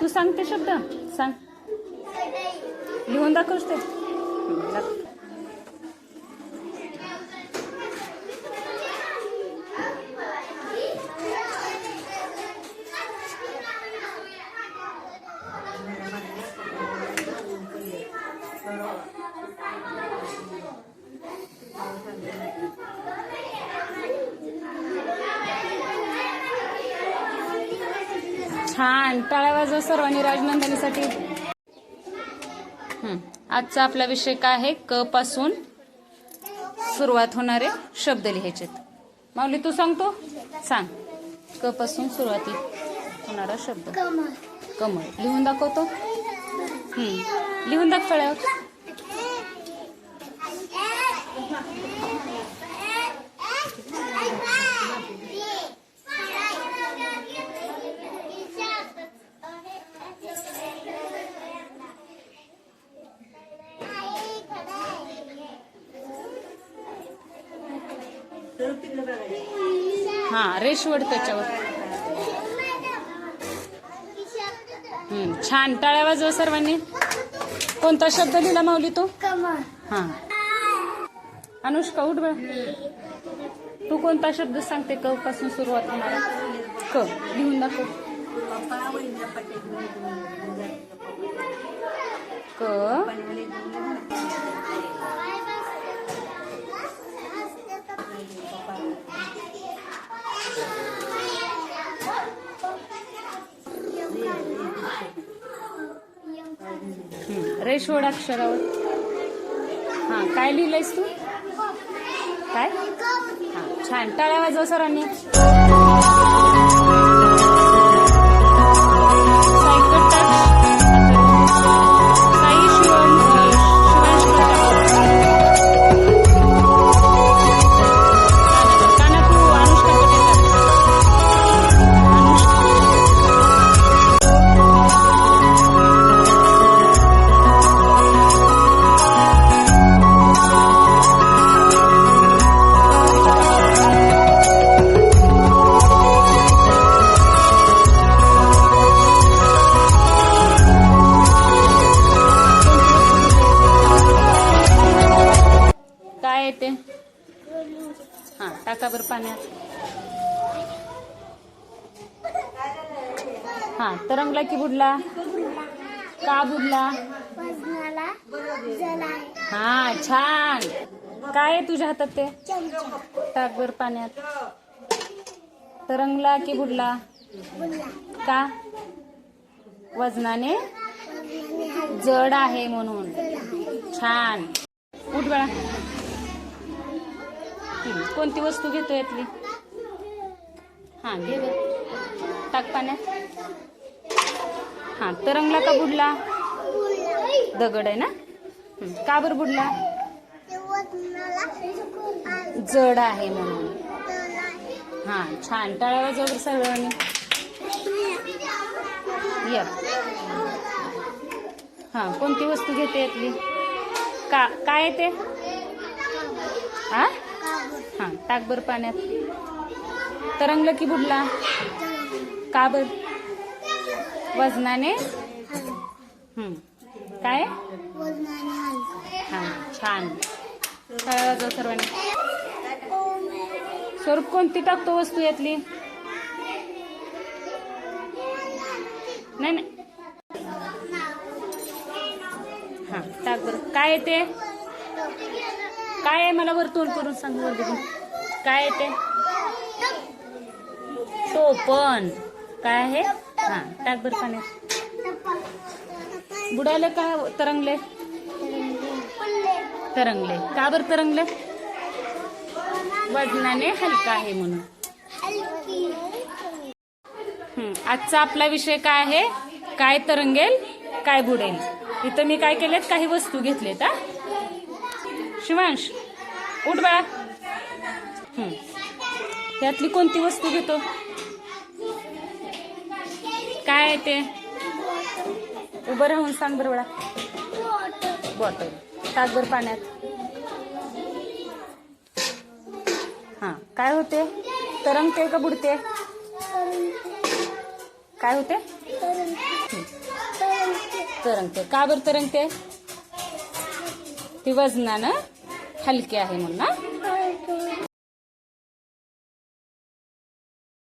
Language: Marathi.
तू सांगते शब्द सांग लिहून दाखवस ते छान टाळ्या वाजवा सर्वांनी राजनंदनीसाठी. आजचा आपला विषय काय आहे? क पासून सुरुवात होणारे शब्द लिहायचे माऊली तू सांगतो सांग. क पासून सुरुवाती होणारा शब्द. कमळ. लिहून दाखवतो. लिहून दाख हा रेशवड त्याच्यावर. छान. टाळ्या वाजवा सर्वांनी. कोणता शब्द लिहिला माऊली तू? हा. अनुष्का उठ बळ तू कोणता शब्द सांगते? क पासून सुरुवात होणार. क. लिहून दाखव. क. रेशोड अक्षरावर. हा काय लिहिलंयस तू? काय? हा छान. टाळ्या वाजव सरांनी. काय हा टाका बरं पाण्यात. हा तरंगला की बुडला? का बुडला? हा छान. काय आहे तुझ्या हातात ते? टाक बर पाण्यात. तरंगला की बुडला? का? वजनाने? जड आहे म्हणून. छान. उठ बाळा. हं, कोणती वस्तू घेतो यातली? हा घे बर टाक पाण्यात. हा तरंगला का बुडला? दगड आहे ना? का बर बुडला? जड आहे म्हणून. हां हा छान. टाळ्या वाजवर सर्वांनी या. हा कोणती वस्तू घेते यातली? का काय ते? हा हा ताकभर पाण्यात. तरंगलं की बुडला का बर? वजनाने? काय? हां हा छान टाळ्या सर्वांनी. स्वरूप कोणती टाकतो वस्तू यातली? नाही नाही. हा टाक बरं काय येते काय आहे मला वर करून सांग वर बघून. काय ते? टोपण. काय आहे? हा टाक बरं पाण्यात. बुडाले का तरंगले? तरंगले. का बरं तरंगले? वजनाने हलका आहे म्हणून. आजचा आपला विषय काय आहे? काय तरंगेल काय बुडेल. इथं मी काय केलेत? काही वस्तू घेतलेत हा? शिवांश उठ बाळा. त्यातली कोणती वस्तू घेतो? काय आहे ते? उभं राहून सांग बरं बाळा. बॉटल ताकभर पाण्यात. हा. काय होते? तरंगते का बुडते? काय होते? तरंगते तरंगते का बरं तरंगते ती? वजनानं i'll get him on that